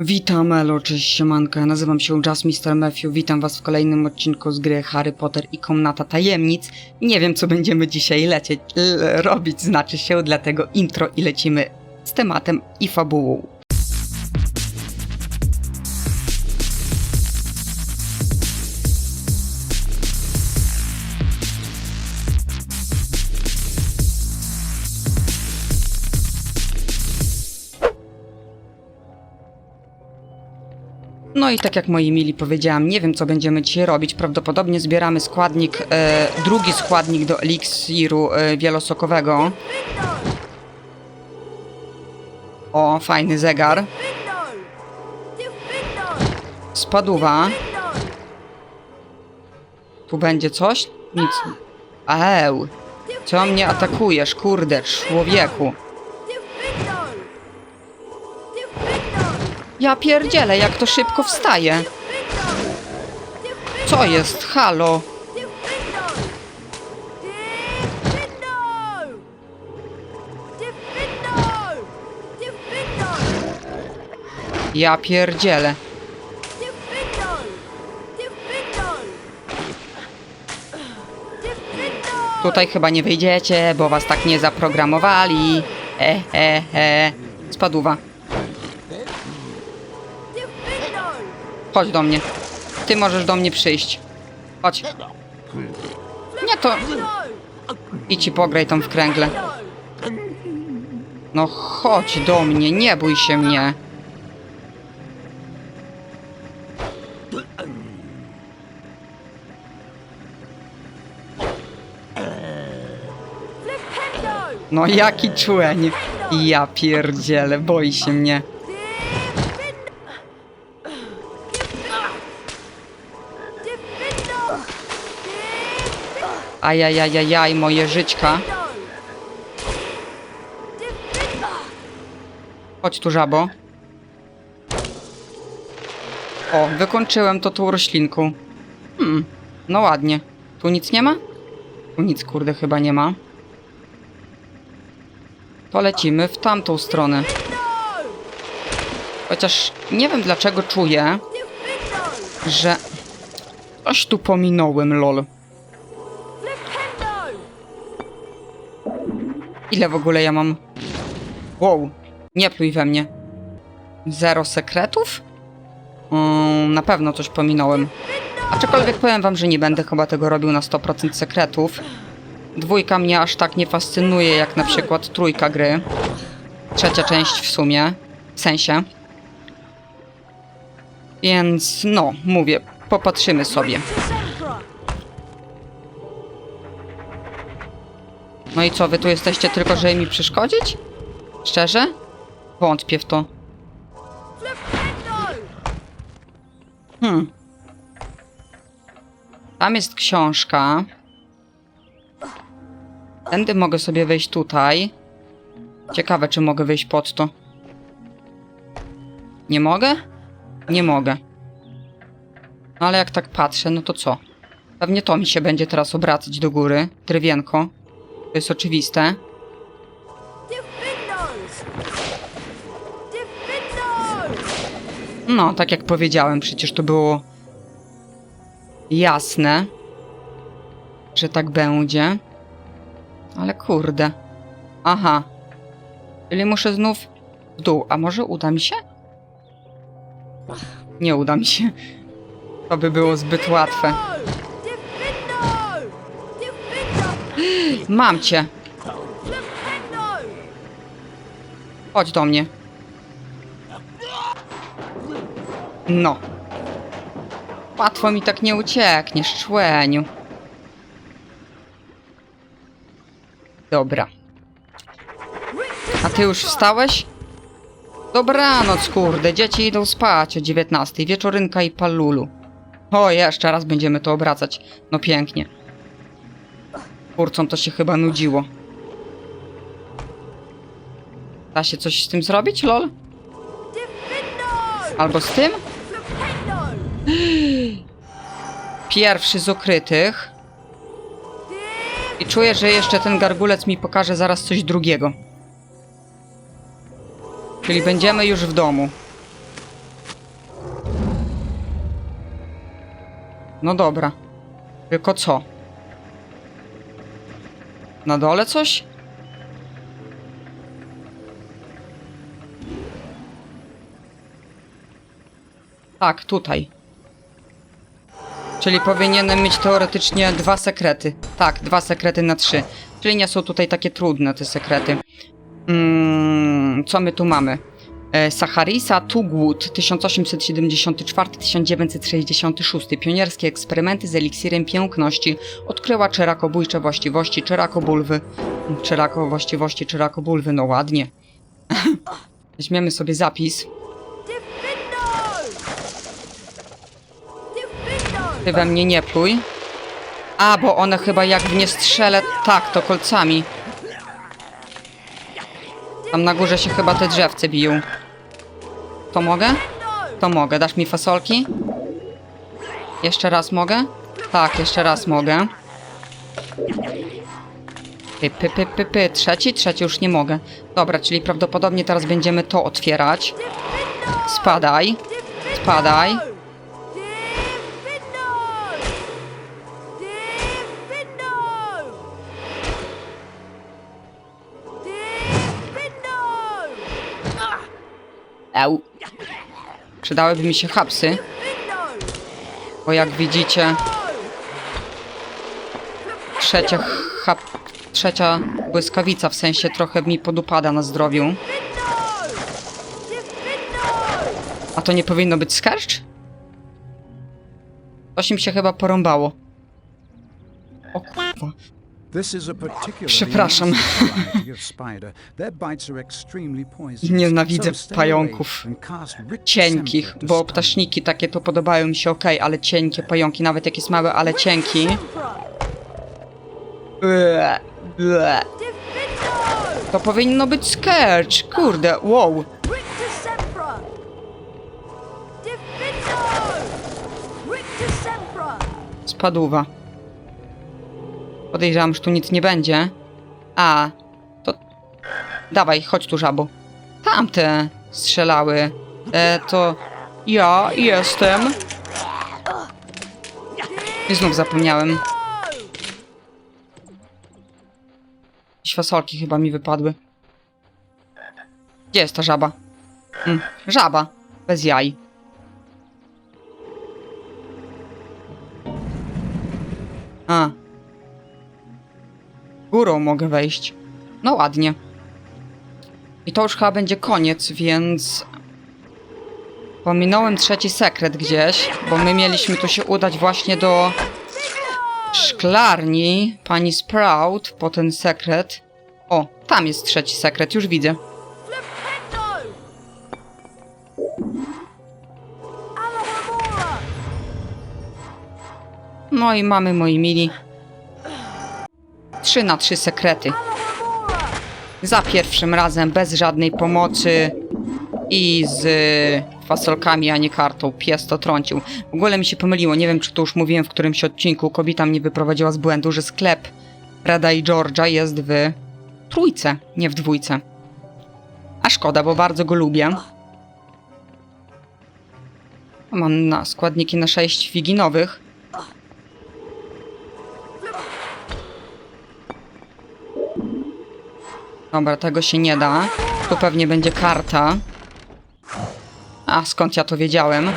Witam, elo, cześć, siemanko, nazywam się Just Mr. Matthew, witam was w kolejnym odcinku z gry Harry Potter i Komnata Tajemnic. Nie wiem, co będziemy dzisiaj lecieć, robić, znaczy się, dlatego intro i lecimy z tematem i fabułą. I tak jak moi mili powiedziałam, nie wiem co będziemy dzisiaj robić. Prawdopodobnie zbieramy składnik, e, drugi składnik do eliksiru e, wielosokowego. O, fajny zegar. Spaduwa. Tu będzie coś? Nic. Eł. Co mnie atakujesz, kurde, człowieku? Ja pierdzielę, jak to szybko wstaje. Co jest? Halo? Ja pierdzielę. Tutaj chyba nie wyjdziecie, bo was tak nie zaprogramowali. E, e, e. Spaduwa. Chodź do mnie. Ty możesz do mnie przyjść. Chodź. Nie to. I pograj tam w kręgle. No chodź do mnie, nie bój się mnie. No jaki człeń. Ja pierdzielę, boi się mnie. Ajajajajaj, moje żyćka. Chodź tu, żabo. O, wykończyłem to tą roślinką. Hmm, no ładnie. Tu nic nie ma? Tu nic, kurde, chyba nie ma. To lecimy w tamtą stronę. Chociaż nie wiem dlaczego czuję, że coś tu pominąłem, lol. Ile w ogóle ja mam? Wow, nie pluj we mnie. Zero sekretów? Mm, na pewno coś pominąłem. Aczkolwiek powiem wam, że nie będę chyba tego robił na 100% sekretów. Dwójka mnie aż tak nie fascynuje, jak na przykład trójka gry. Trzecia część w sumie. W sensie. Więc no, mówię, popatrzymy sobie. No i co, wy tu jesteście tylko, żeby mi przeszkodzić? Szczerze? Wątpię w to. Hmm. Tam jest książka. Tędy mogę sobie wejść tutaj. Ciekawe, czy mogę wejść pod to. Nie mogę? Nie mogę. No ale jak tak patrzę, no to co? Pewnie to mi się będzie teraz obracać do góry. Trywienko. To jest oczywiste. No, tak jak powiedziałem, przecież to było jasne, że tak będzie. Ale kurde. Aha. Czyli muszę znów w dół. A może uda mi się? Nie uda mi się. To by było zbyt łatwe. Mam cię. Chodź do mnie. No. Łatwo mi tak nie uciekniesz, człeniu. Dobra. A ty już wstałeś? Dobranoc, kurde. Dzieci idą spać o 19. Wieczorynka i palulu. O, jeszcze raz będziemy to obracać. No pięknie. Twórcom to się chyba nudziło. Da się coś z tym zrobić, lol? Albo z tym? Pierwszy z ukrytych. I czuję, że jeszcze ten gargulec mi pokaże zaraz coś drugiego. Czyli będziemy już w domu. No dobra. Tylko co? Na dole coś? Tak, tutaj. Czyli powinienem mieć teoretycznie dwa sekrety. Tak, dwa sekrety na trzy. Czyli nie są tutaj takie trudne te sekrety. Mm, co my tu mamy? E, Sacharisa Tugwood 1874-1966 Pionierskie eksperymenty z eliksirem piękności odkryła czerakobójcze właściwości czerakobulwy. Czerako czerakobulwy, no ładnie. Weźmiemy sobie zapis. Ty we mnie nie pluj. A, bo one chyba jak w nie strzelę... Tak, to kolcami. Tam na górze się chyba te drzewce biją. To mogę? To mogę. Dasz mi fasolki? Jeszcze raz mogę? Tak, jeszcze raz mogę. Py, py, py, py, py. Trzeci? Trzeci już nie mogę. Dobra, czyli prawdopodobnie teraz będziemy to otwierać. Spadaj. Spadaj. Eł. Przydałyby mi się hapsy, bo jak widzicie, trzecia hap... trzecia błyskawica, w sensie trochę mi podupada na zdrowiu. A to nie powinno być skarcz? Coś im się chyba porąbało. O kurwa. This is a particularly Przepraszam. nasty variety of spider. Their bites are extremely poisonous. Nienawidzę pająków. Cienkich, bo ptaszniki takie to podobają mi się ok, ale cienkie pająki, nawet jak jest małe, ale cienki. Ble, ble. To powinno być skercz, kurde, wow. Spadówa. Podejrzewam, że tu nic nie będzie. A, to... Dawaj, chodź tu, żabo. Tamte strzelały. E, to... Ja jestem... I znów zapomniałem. Jakieś fasolki chyba mi wypadły. Gdzie jest ta żaba? Mm, żaba. Bez jaj. A. Górą mogę wejść. No ładnie. I to już chyba będzie koniec, więc... Pominąłem trzeci sekret gdzieś, bo my mieliśmy tu się udać właśnie do szklarni pani Sprout po ten sekret. O, tam jest trzeci sekret, już widzę. No i mamy, moi mili, trzy na trzy sekrety. Za pierwszym razem, bez żadnej pomocy i z fasolkami, a nie kartą. Pies to trącił. W ogóle mi się pomyliło, nie wiem czy to już mówiłem w którymś odcinku, kobieta mnie wyprowadziła z błędu, że sklep Freda i George'a jest w trójce, nie w dwójce. A szkoda, bo bardzo go lubię. Mam na składniki na 6 figinowych. Dobra, tego się nie da. Tu pewnie będzie karta. A skąd ja to wiedziałem?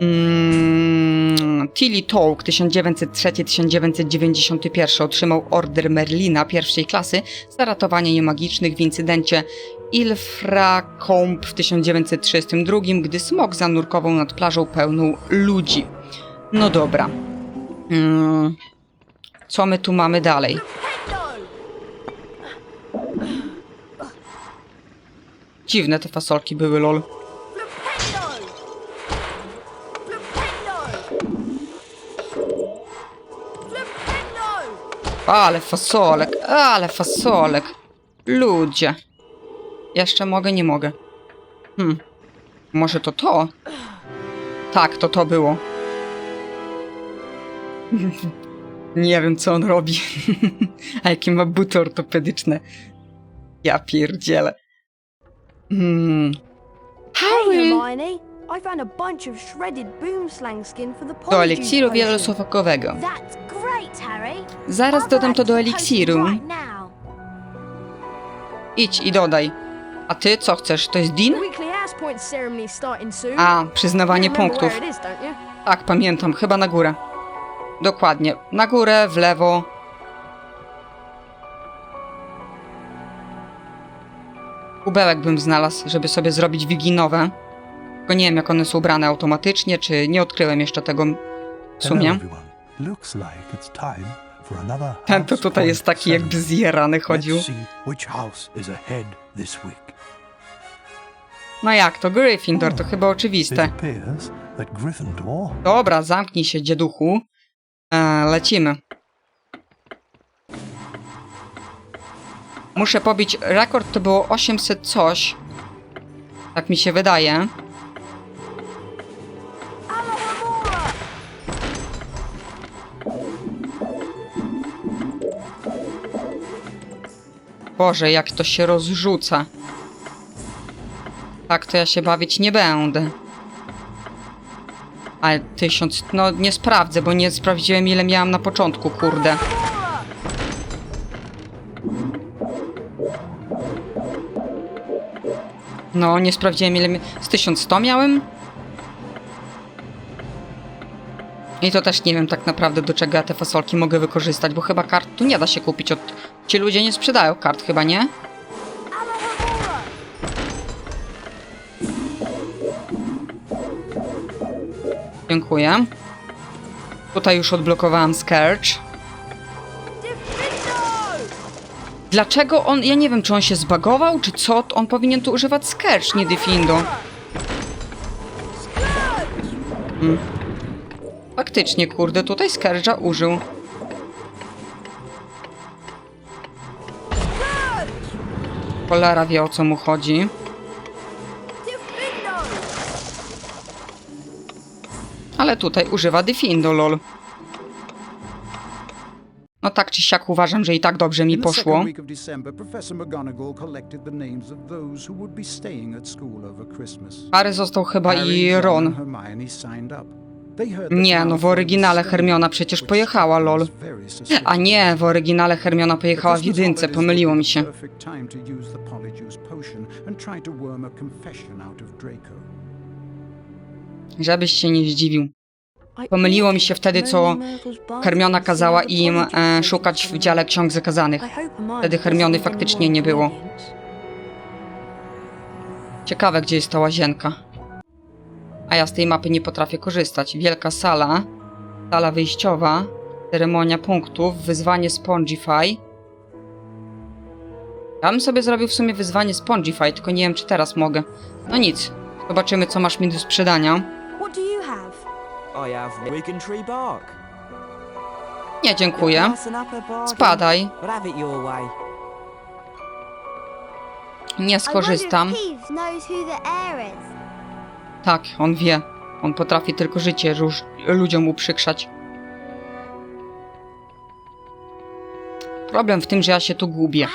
Mm, Tilly Talk 1903-1991 otrzymał order Merlina pierwszej klasy za ratowanie niemagicznych w incydencie Ilfracombe w 1932, gdy smok zanurkował nad plażą pełną ludzi. No dobra. Mm, co my tu mamy dalej? Dziwne te fasolki były, lol. Ale fasolek, ale fasolek. Ludzie. Jeszcze mogę, nie mogę. Hmm. Może to to? Tak, to to było. nie wiem, co on robi. A jakie ma buty ortopedyczne. Ja pierdzielę. Hmm. Hey, Harry! Hermione. I found a bunch of shredded boomslang skin for the Do eliksiru Harry. Zaraz dodam to do eliksiru. Idź i dodaj. A ty co chcesz? To jest Dean? soon. A, przyznawanie punktów. Tak, pamiętam, chyba na górę. Dokładnie. Na górę, w lewo. Kubełek bym znalazł, żeby sobie zrobić wiginowe. Tylko nie wiem, jak one są ubrane automatycznie, czy nie odkryłem jeszcze tego w sumie. Ten to tutaj jest taki jakby zjarany chodził. No jak to? Gryffindor, to chyba It oczywiste. Dobra, zamknij się, dzieduchu. E, lecimy. Muszę pobić rekord, to było 800 coś. Tak mi się wydaje. Boże, jak to się rozrzuca. Tak to ja się bawić nie będę. Ale tysiąc, no nie sprawdzę, bo nie sprawdziłem ile miałam na początku, kurde. No, nie sprawdziłem ile. Z 1100 miałem? I to też nie wiem tak naprawdę do czego ja te fasolki mogę wykorzystać, bo chyba kart tu nie da się kupić od... Ci ludzie nie sprzedają kart chyba, nie? Dziękuję. Tutaj już odblokowałam Scourge. Dlaczego on, ja nie wiem, czy on się zbagował, czy co, on powinien tu używać Scourge, nie Diffindo. Hmm. Faktycznie, kurde, tutaj Scourge'a użył. Cholera wie, o co mu chodzi. Ale tutaj używa Diffindo, lol. No tak czy siak uważam, że i tak dobrze mi poszło. Harry został chyba i Ron Nie, no w oryginale Hermiona przecież pojechała, lol. A nie, w oryginale Hermiona pojechała w jedynce, pomyliło mi się. Żebyś się nie zdziwił. Pomyliło mi się wtedy, co Hermiona kazała im e, szukać w dziale ksiąg zakazanych. Wtedy Hermiony faktycznie nie było. Ciekawe, gdzie jest ta łazienka. A ja z tej mapy nie potrafię korzystać. Wielka sala, sala wyjściowa, ceremonia punktów, wyzwanie Spongify. Ja bym sobie zrobił w sumie wyzwanie Spongify, tylko nie wiem, czy teraz mogę. No nic, zobaczymy, co masz mi do sprzedania. What do you have? I have Wigan Tree Bark. Nie, dziękuję. Spadaj. Nie skorzystam. Tak, on wie. On potrafi tylko życie róż- ludziom uprzykrzać. Problem w tym, że ja się tu gubię.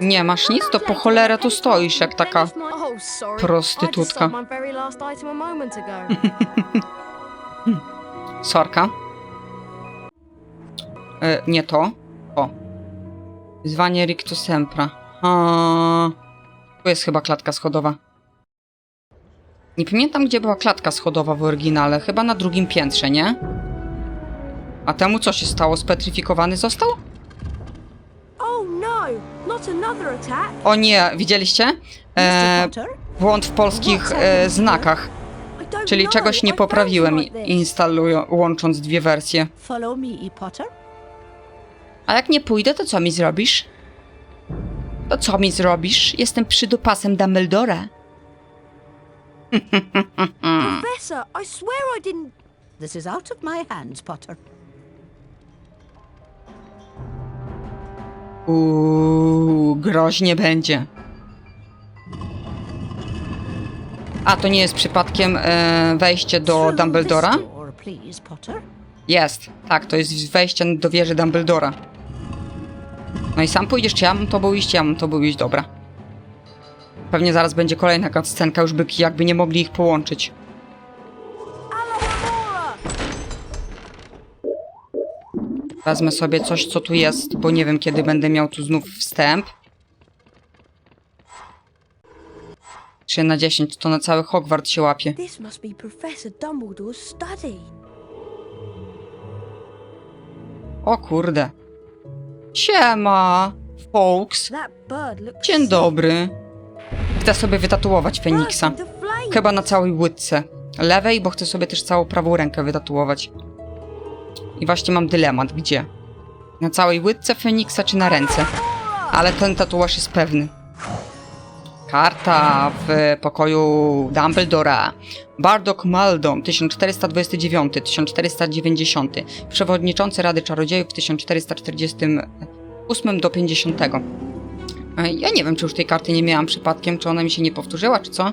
Nie masz nic, to po cholerę tu stoisz jak taka prostytutka. Sorka. E, nie to. O. Wyzwanie Rictus Sempra. A, tu jest chyba klatka schodowa. Nie pamiętam, gdzie była klatka schodowa w oryginale. Chyba na drugim piętrze, nie? A temu co się stało? Spetryfikowany został? O nie, widzieliście? E, błąd w polskich e, znakach. Czyli czegoś nie poprawiłem, instalując, łącząc dwie wersje. E. A jak nie pójdę, to co mi zrobisz? To co mi zrobisz? Jestem przydupasem Dumbledora. Professor, I swear I didn't. This is out of my hands, Potter. Uuu, groźnie będzie. A to nie jest przypadkiem e, wejście do Dumbledora? Jest, tak, to jest wejście do wieży Dumbledora. No i sam pójdziesz, czy ja mam tobą iść? Ja mam tobą iść, dobra. Pewnie zaraz będzie kolejna cutscenka, już by jakby nie mogli ich połączyć. Wezmę sobie coś, co tu jest, bo nie wiem, kiedy będę miał tu znów wstęp. 3 na 10 to na cały Hogwart się łapie. This must be Professor Dumbledore's study. O kurde. Siema, folks. That bird looks Dzień dobry. Chcę sobie wytatuować Feniksa. Chyba na całej łydce. Lewej, bo chcę sobie też całą prawą rękę wytatuować. I właśnie mam dylemat, gdzie? Na całej łydce Feniksa czy na ręce? Ale ten tatuaż jest pewny. Karta w pokoju Dumbledora. Bardock Maldon 1429-1490. Przewodniczący Rady Czarodziejów 1448 do 50. E, Ja nie wiem, czy już tej karty nie miałam przypadkiem, czy ona mi się nie powtórzyła, czy co?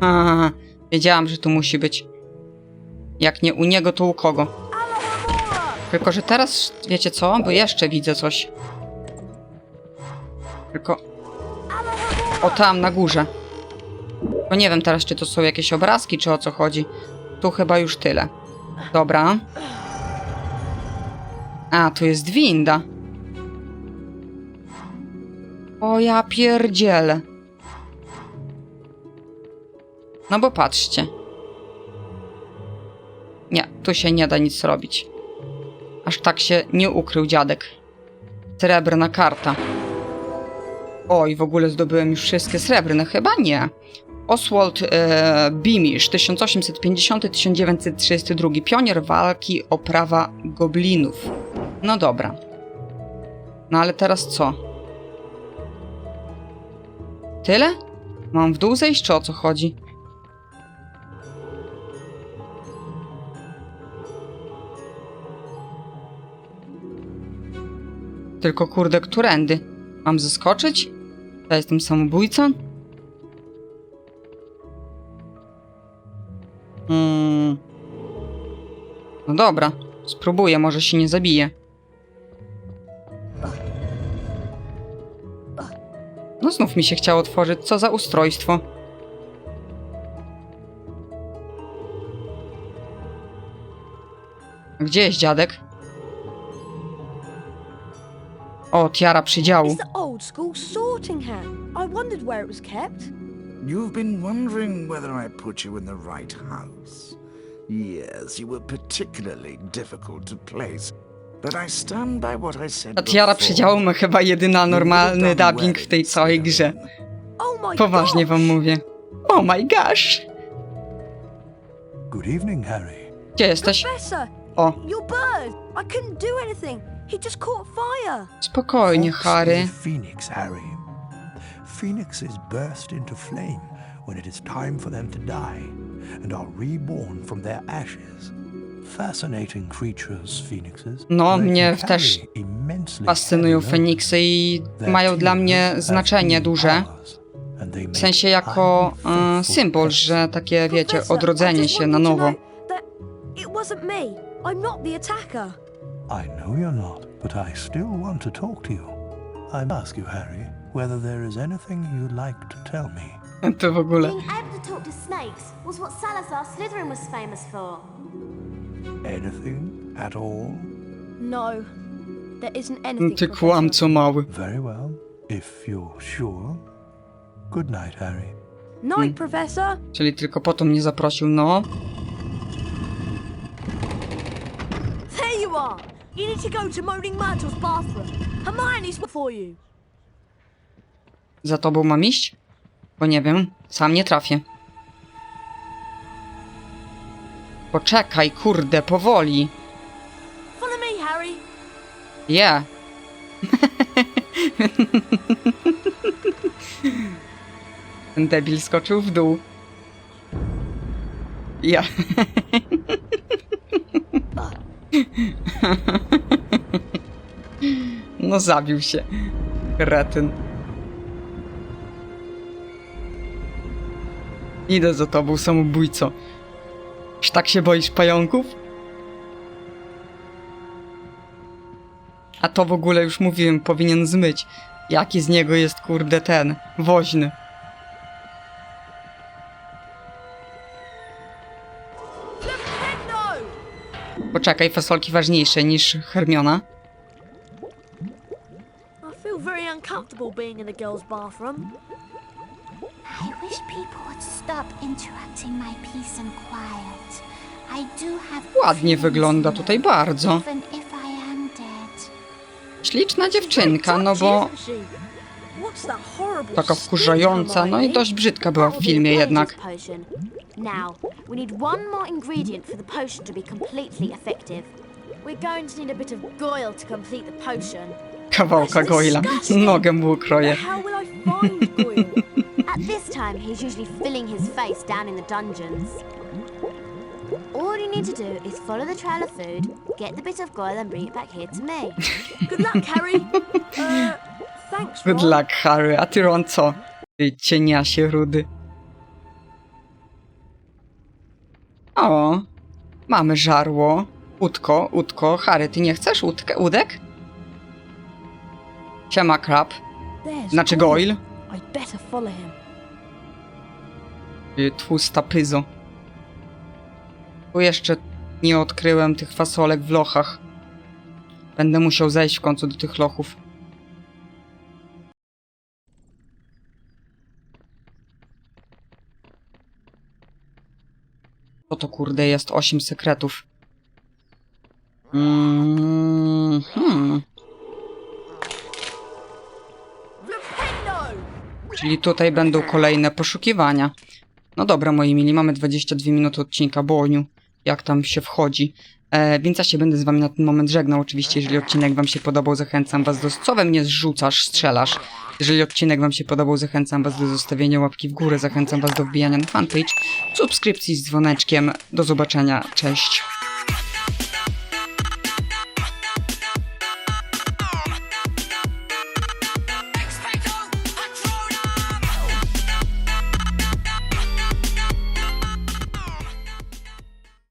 Aha, wiedziałam, że tu musi być. Jak nie u niego, to u kogo. Tylko, że teraz, wiecie co? Bo jeszcze widzę coś. Tylko... O tam, na górze. Bo nie wiem teraz, czy to są jakieś obrazki, czy o co chodzi. Tu chyba już tyle. Dobra. A, tu jest winda. O ja pierdzielę. No bo patrzcie. Nie, tu się nie da nic robić. Aż tak się nie ukrył dziadek. Srebrna karta. Oj, w ogóle zdobyłem już wszystkie srebrne, chyba nie. Oswald e, Beamish, 1850-1932, pionier walki o prawa goblinów. No dobra. No ale teraz co? Tyle? Mam w dół zejść, czy o co chodzi? Tylko kurde, którędy? Mam zeskoczyć? Ja jestem samobójcą? Hmm. No dobra, spróbuję, może się nie zabiję. No znów mi się chciało otworzyć, co za ustrojstwo. Gdzie jest dziadek? O, tiara przydziału. It's the old school sorting hat. I wondered where it was kept. You've been wondering whether I put you in the right house. Yes, you were particularly difficult to place. But I stand by what I said Ta tiara before. przydziału ma chyba jedyna normalny dubbing w tej całej grze. Oh my Poważnie wam mówię. Oh my gosh! Good evening, Harry. Gdzie jesteś? Professor, O, your bird! I couldn't do anything. He just caught fire. spokojnie, Harry. phoenix, Harry. Phoenixes burst into flame when it is time for them to die and are reborn from their ashes. Fascinating creatures, phoenixes. No, mnie też Fascynują Feniksy i mają dla mnie znaczenie duże. W sensie jako e, symbol, że takie, wiecie, odrodzenie się na nowo. it wasn't me. I'm not the attacker. I know you're not, but I still want to talk to you. I ask you, Harry, whether there is anything you'd like to tell me. To w ogóle. Being able to talk to snakes was what Salazar Slytherin was famous for. Anything at all? No, there isn't anything. Ty Professor. kłamco mały. Very well, if you're sure. Good night, Harry. Night, Professor. Czyli tylko po to mnie zaprosił, no. There you need to go to Moaning Myrtle's bathroom. Hermione's for you. Za tobą mam iść? Bo nie wiem, sam nie trafię. Poczekaj, kurde, powoli. Follow me, Harry. Je. Ten debil skoczył w dół. Ja. No zabił się. Kretyn. Idę za tobą, samobójco. Czy tak się boisz pająków? A to w ogóle już mówiłem, powinien zmyć. Jaki z niego jest, kurde, ten, woźny. Poczekaj, fasolki ważniejsze niż Hermiona. I feel very uncomfortable being in a girl's bathroom. I wish people would stop interrupting my peace and quiet. I do have Ładnie wygląda tutaj bardzo. Even if I am dead. Śliczna dziewczynka, no bo taka wkurzająca, no i dość brzydka była w filmie jednak. Now, we need one more ingredient for the potion to be completely effective. We're going to need a bit of goyle to complete the potion. Kawałka Goila. Nogę mu ukroję. hell will I find goyle? At this time, he's usually filling his face down in the dungeons. All you need to do is follow the trail of food, get the bit of goyle and bring it back here to me. Good luck, Harry. Uh, thanks, Good luck, Harry. A ty, Ron, co? Ty cieniasie rudy. O, mamy żarło. Łódko, łódko. Harry, ty nie chcesz łódkę, łódek? Siema, krab. Znaczy. Goil. I'd better follow him. Ty Tłusta pyzo. Tu jeszcze nie odkryłem tych fasolek w lochach. Będę musiał zejść w końcu do tych lochów. Co to kurde jest? Osiem sekretów. Mm, hmm. Czyli tutaj będą kolejne poszukiwania. No dobra, moi mili, mamy 22 minuty odcinka, Boniu, jak tam się wchodzi. E, więc ja się będę z wami na ten moment żegnał. Oczywiście, jeżeli odcinek wam się podobał, zachęcam was do... Co we mnie zrzucasz, strzelasz? Jeżeli odcinek wam się podobał, zachęcam was do zostawienia łapki w górę, zachęcam was do wbijania na fanpage, subskrypcji z dzwoneczkiem. Do zobaczenia, cześć.